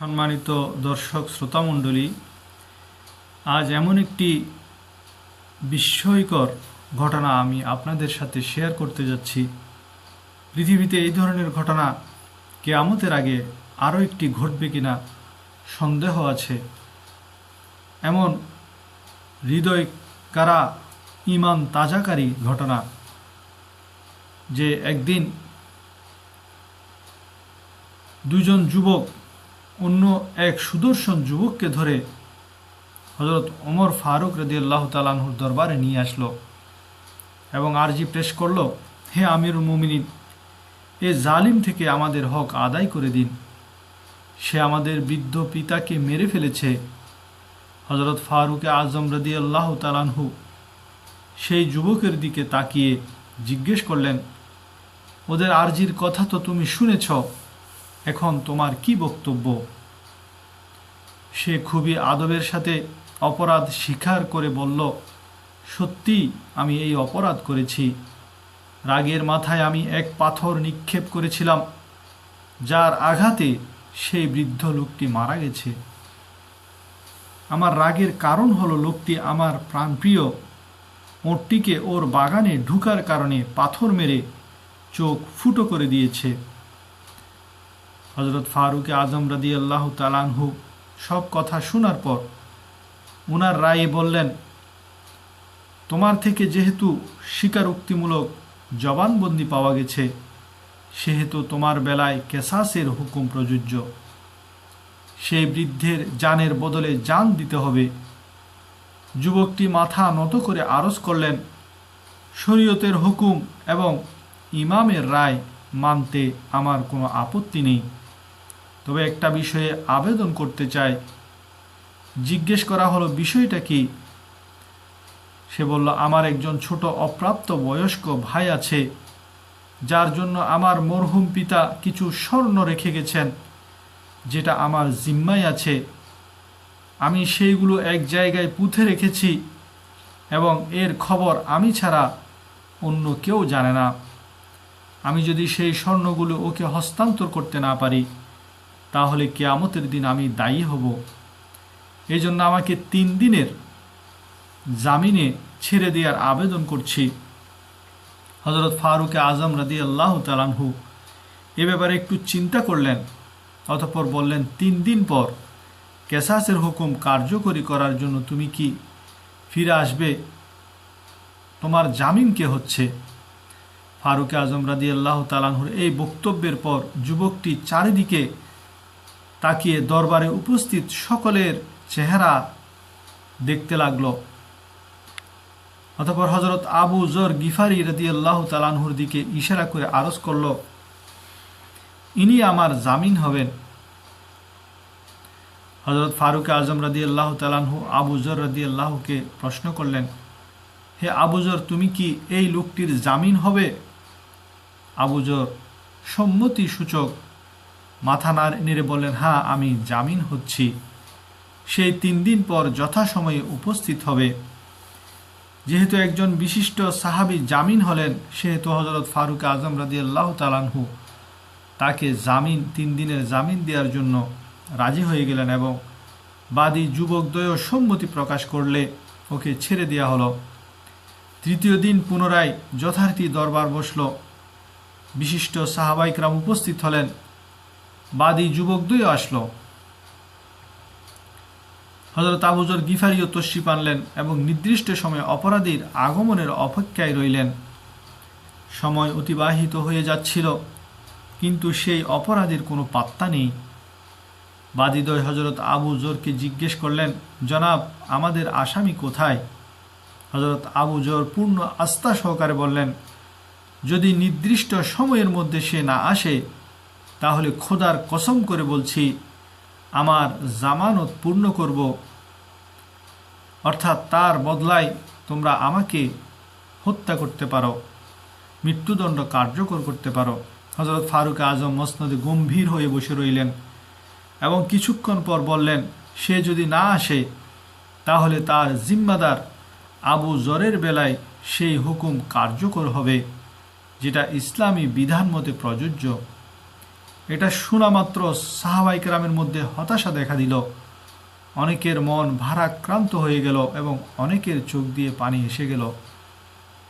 সম্মানিত দর্শক শ্রোতামণ্ডলী, আজ এমন একটি বিস্ময়কর ঘটনা আমি আপনাদের সাথে শেয়ার করতে যাচ্ছি। পৃথিবীতে এই ধরনের ঘটনা কেয়ামতের আগে আরও একটি ঘটবে কিনা সন্দেহ আছে। এমন হৃদয় কারা ইমান তাজাকারী ঘটনা যে একদিন দুজন যুবক অন্য এক সুদর্শন যুবককে ধরে হজরত ওমর ফারুক রদি আল্লাহ তালাহুর দরবারে নিয়ে আসলো এবং আরজি পেশ করল, হে আমির মুমিনিন, এ জালিম থেকে আমাদের হক আদায় করে দিন। সে আমাদের বৃদ্ধ পিতাকে মেরে ফেলেছে। হজরত ফারুকে আজম রদি আল্লাহ তালানহু সেই যুবকের দিকে তাকিয়ে জিজ্ঞেস করলেন, ওদের আরজির কথা তো তুমি শুনেছ? এখন তোমার কি বক্তব্য? সে খুবই আদবের সাথে অপরাধ স্বীকার করে বলল, সত্যি আমি এই অপরাধ করেছি। রাগের মাথায় আমি এক পাথর নিক্ষেপ করেছিলাম, যার আঘাতে সেই বৃদ্ধ লোকটি মারা গেছে। আমার রাগের কারণ হলো লোকটি আমার প্রাণপ্রিয়। ওরটিকে ওর বাগানে ঢুকার কারণে পাথর মেরে চোখ ফুটো করে দিয়েছে। হজরত ফারুকে আজম রাদি আল্লাহ তালানহু সব কথা শোনার পর উনার রায়ে বললেন, তোমার থেকে যেহেতু স্বীকারোক্তিমূলক জবানবন্দি পাওয়া গেছে, সেহেতু তোমার বেলায় কেসাসের হুকুম প্রযোজ্য। সেই বৃদ্ধের জানের বদলে জান দিতে হবে। যুবকটি মাথা নত করে আরজ করলেন, শরীয়তের হুকুম এবং ইমামের রায় মানতে আমার কোনো আপত্তি নেই। তবে একটা বিষয়ে আবেদন করতে চাই জিজ্ঞেস করা হলো, বিষয়টা কি? সে বলল, আমার একজন ছোট অপ্রাপ্ত বয়স্ক ভাই আছে, যার জন্য আমার মরহুম পিতা কিছু স্বর্ণ রেখে গেছেন, যেটা আমার জিম্মায় আছে। আমি সেইগুলো এক জায়গায় পুঁথে রেখেছি এবং এর খবর আমি ছাড়া অন্য কেউ জানে না। আমি যদি সেই স্বর্ণগুলো ওকে হস্তান্তর করতে না পারি তাহলে কেয়ামতের দিন আমি দায়ী হব। এই জন্য আমাকে তিন দিনের জামিনে ছেড়ে দেওয়ার আবেদন করছি। হজরত ফারুকে আজম রাদি আল্লাহ তালানহু এ ব্যাপারে একটু চিন্তা করলেন, অতঃপর বললেন, তিন দিন পর কেসাসের হুকুম কার্যকরী করার জন্য তুমি কি ফিরে আসবে? তোমার জামিন কে হচ্ছে? ফারুকে আজম রাদি আল্লাহ তালানহুর এই বক্তব্যের পর যুবকটি চারিদিকে তাকিয়ে দরবারে উপস্থিত সকলের চেহারা দেখতে লাগল। অতপর হজরত আবু জর গিফারি রদি আল্লাহ তালানহুর দিকে ইশারা করে আরজ করল, ইনি আমার জামিন হবেন। হজরত ফারুক আজম রদি আল্লাহ আবু জর রদি আল্লাহকে প্রশ্ন করলেন, হে আবুজর তুমি কি এই লোকটির জামিন হবে? আবুজর সম্মতি সূচক মাথা না নেড়ে বললেন হ্যাঁ আমি জামিন হচ্ছি। সেই তিন দিন পর যথাসময়ে উপস্থিত হবে। যেহেতু একজন বিশিষ্ট সাহাবি জামিন হলেন, সেহেতু হজরত ফারুক আজম রাদি আল্লাহ তালানহু তাকে জামিন, তিন দিনের জামিন দেওয়ার জন্য রাজি হয়ে গেলেন এবং বাদী যুবকদ্বয় সম্মতি প্রকাশ করলে ওকে ছেড়ে দেওয়া হলো। তৃতীয় দিন পুনরায় যথারীতি দরবার বসল। বিশিষ্ট সাহাবাইকরাম উপস্থিত হলেন। বাদী যুবক দুই আসলো। হজরত আবুজর গিফারিও তশ্রিপ পানলেন এবং নির্দিষ্ট সময়ে অপরাধীর আগমনের অপেক্ষায় রইলেন। সময় অতিবাহিত হয়ে যাচ্ছিল, কিন্তু সেই অপরাধীর কোনো পাত্তা নেই। বাদীদয় হজরত আবু জোরকে জিজ্ঞেস করলেন, জনাব, আমাদের আসামি কোথায়? হজরত আবু জোর পূর্ণ আস্থা সহকারে বললেন, যদি নির্দিষ্ট সময়ের মধ্যে সে না আসে তাহলে খোদার কসম করে বলছি, আমার জামানত পূর্ণ করব। অর্থাৎ তার বদলায় তোমরা আমাকে হত্যা করতে পারো, মৃত্যুদণ্ড কার্যকর করতে পারো। হজরত ফারুক আজম মসনদে গম্ভীর হয়ে বসে রইলেন এবং কিছুক্ষণ পর বললেন, সে যদি না আসে, তাহলে তার জিম্মাদার আবু জরের বেলায় সেই হুকুম কার্যকর হবে, যেটা ইসলামী বিধান মতে প্রযোজ্য। এটা শোনা মাত্র সাহাবাই কেরামের মধ্যে হতাশা দেখা দিল। অনেকের মন ভারাক্রান্ত হয়ে গেল এবং অনেকের চোখ দিয়ে পানি এসে গেল।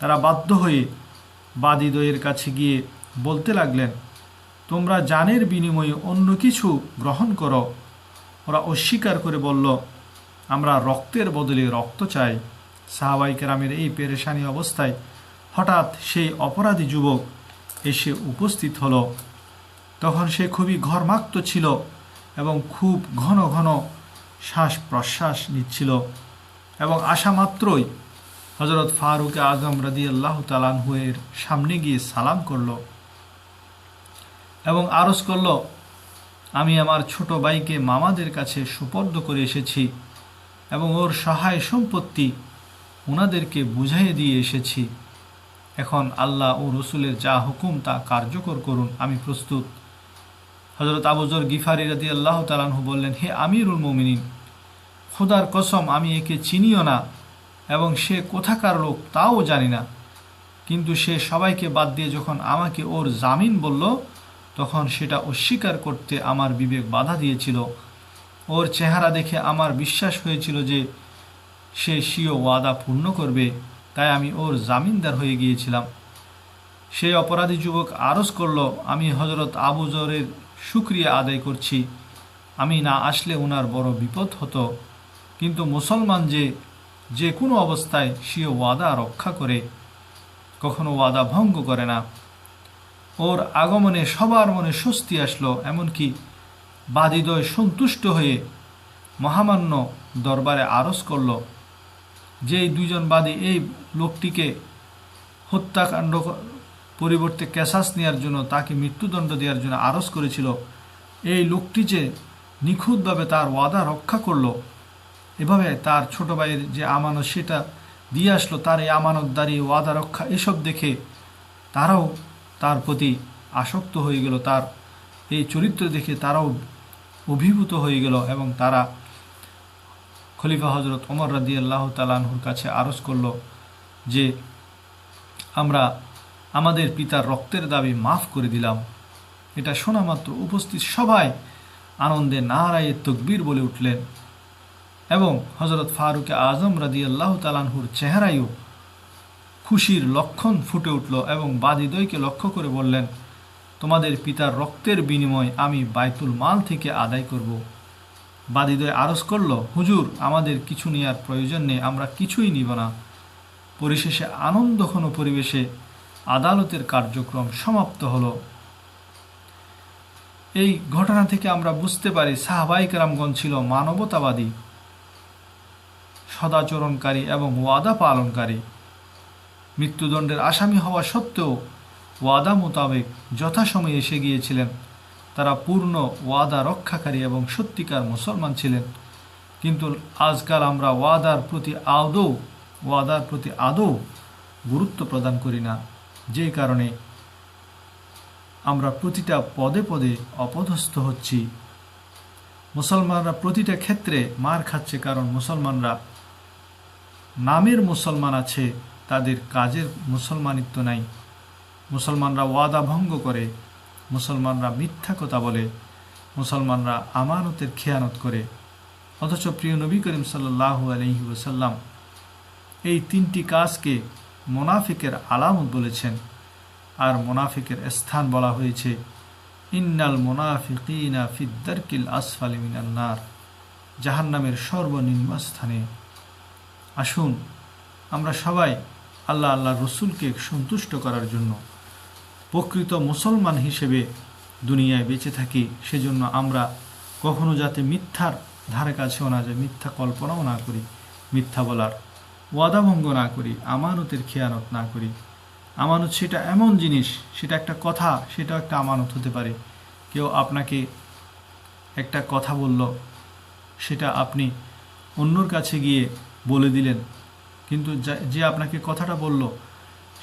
তারা বাধ্য হয়ে বাদীদয়ের কাছে গিয়ে বলতে লাগলেন, তোমরা জানের বিনিময়ে অন্য কিছু গ্রহণ করো। ওরা অস্বীকার করে বলল, আমরা রক্তের বদলে রক্ত চাই। সাহাবাই কেরামের এই পেরেশানি অবস্থায় হঠাৎ সেই অপরাধী যুবক এসে উপস্থিত হলো। তখন সে খুবই ঘরমাক্ত ছিল এবং খুব ঘন ঘন শ্বাস প্রশ্বাস নিচ্ছিল এবং আসা মাত্রই হজরত ফারুক আজম রাদি আল্লাহ তালানহুয়ের সামনে গিয়ে সালাম করল এবং আরজ করল, আমি আমার ছোট ভাইকে মামাদের কাছে সুপর্দ করে এসেছি এবং ওর সহায় সম্পত্তি ওনাদেরকে বুঝাইয়ে দিয়ে এসেছি। এখন আল্লাহ ও রসুলের যা হুকুম তা কার্যকর করুন, আমি প্রস্তুত। হজরত আবুজর গিফারি রাদি আল্লাহ তালানহু বললেন, হে আমিরুল মোমিনিন, খোদার কসম, আমি একে চিনিও না এবং সে কোথাকার লোক তাও জানি না। কিন্তু সে সবাইকে বাদ দিয়ে যখন আমাকে ওর জামিন বলল, তখন সেটা অস্বীকার করতে আমার বিবেক বাধা দিয়েছিল। ওর চেহারা দেখে আমার বিশ্বাস হয়েছিল যে সে স্বীয় ওয়াদা পূর্ণ করবে, তাই আমি ওর জামিনদার হয়ে গিয়েছিলাম। সেই অপরাধী যুবক আরজ করল, আমি হজরত আবু জরের সুক্রিয়া আদায় করছি। আমি না আসলে ওনার বড় বিপদ হতো, কিন্তু মুসলমান যে যে কোনো অবস্থায় স্বীয় ওয়াদা রক্ষা করে, কখনো ওয়াদা ভঙ্গ করে না। ওর আগমনে সবার মনে স্বস্তি আসলো, এমনকি বাদিদয় সন্তুষ্ট হয়ে মহামান্য দরবারে আরজ করল যে এই দুইজন বাদী এই লোকটিকে হত্যাকাণ্ড পরিবর্তে ক্যাসাস নেওয়ার জন্য, তাকে মৃত্যুদণ্ড দেওয়ার জন্য আরজ করেছিল। এই লোকটি যে নিখুঁতভাবে তার ওয়াদা রক্ষা করল, এভাবে তার ছোট ভাইয়ের যে আমানত সেটা দিয়ে আসলো, তার এই আমানতদারি ওয়াদা রক্ষা, এসব দেখে তারাও তার প্রতি আসক্ত হয়ে গেল। তার এই চরিত্র দেখে তারাও অভিভূত হয়ে গেল এবং তারা খলিফা হজরত ওমর রাদি আল্লাহ তালাহুর কাছে আরজ করল যে, আমরা আমাদের পিতার রক্তের দাবি মাফ করে দিলাম। এটা শোনা মাত্র উপস্থিত সবাই আনন্দে নারায়ে তকবীর বলে উঠলেন। এবং হজরত ফারুকে আজম রাদি আল্লাহ তালানহুর চেহারায়ও খুশির লক্ষণ ফুটে উঠল এবং বাদিদয়কে লক্ষ্য করে বললেন, তোমাদের পিতার রক্তের বিনিময় আমি বাইতুল মাল থেকে আদায় করব। বাদিদয় আরজ করল, হুজুর, আমাদের কিছু নেওয়ার প্রয়োজন নেই, আমরা কিছুই নিব না। পরিশেষে আনন্দঘন পরিবেশে আদালতের কার্যক্রম সমাপ্ত হলো। এই ঘটনা থেকে আমরা বুঝতে পারি সাহাবাইক রামগঞ্জ ছিল মানবতাবাদী, সদাচরণকারী এবং ওয়াদা পালনকারী। মৃত্যুদণ্ডের আসামি হওয়া সত্ত্বেও ওয়াদা মোতাবেক যথাসময়ে এসে গিয়েছিলেন। তারা পূর্ণ ওয়াদা রক্ষাকারী এবং সত্যিকার মুসলমান ছিলেন। কিন্তু আজকাল আমরা ওয়াদার প্রতি আদৌ, ওয়াদার প্রতি আদৌ গুরুত্ব প্রদান করি না। যে কারণে আমরা প্রতিটা পদে পদে অপদস্থ হচ্ছি। মুসলমানরা প্রতিটা ক্ষেত্রে মার খাচ্ছে কারণ মুসলমানরা নামের মুসলমান আছে, তাদের কাজের মুসলমানিত্ব নাই। মুসলমানরা ওয়াদা ভঙ্গ করে, মুসলমানরা মিথ্যা কথা বলে, মুসলমানরা আমানতের খেয়ানত করে। অথচ প্রিয় নবী করিম সাল্লাহ আলহি ওসাল্লাম এই তিনটি কাজকে মোনাফিকের আলামত বলেছেন। আর মোনাফিকের স্থান বলা হয়েছে, ইন্নাল মোনাফিকিনা ফিদ্দারকিল আসফালি মিনান্নার জাহান্নামের সর্বনিম্ন স্থানে। আসুন, আমরা সবাই আল্লাহ আল্লাহ রসুলকে সন্তুষ্ট করার জন্য প্রকৃত মুসলমান হিসেবে দুনিয়ায় বেঁচে থাকি, সেজন্য আমরা কখনো যাতে মিথ্যার ধারে কাছেও না যায় মিথ্যা কল্পনাও না করি, মিথ্যা বলার। ওয়াদাভঙ্গ না করি, আমানতের খেয়ানত না করি। আমানত সেটা এমন জিনিস, সেটা একটা কথা সেটা একটা আমানত হতে পারে। কেউ আপনাকে একটা কথা বলল, সেটা আপনি অন্যর কাছে গিয়ে বলে দিলেন, কিন্তু যে আপনাকে কথাটা বলল,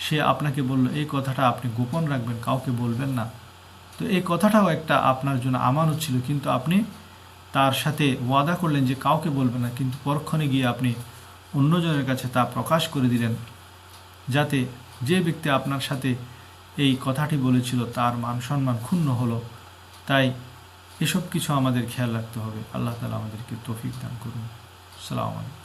সে আপনাকে বলল, এই কথাটা আপনি গোপন রাখবেন, কাউকে বলবেন না। তো এই কথাটাও একটা আপনার জন্য আমানত ছিল, কিন্তু আপনি তার সাথে ওয়াদা করলেন যে কাউকে বলবেন না, কিন্তু পরক্ষণে গিয়ে আপনি অন্যজনের কাছে তা প্রকাশ করে দিলেন, যাতে যে ব্যক্তি আপনার সাথে এই কথাটি বলেছিল তার মান সম্মান ক্ষুণ্ণ হলো। তাই এসব কিছু আমাদের খেয়াল রাখতে হবে। আল্লাহ তালা আমাদেরকে তফিক দান করুন। সালাম আলাইকুম।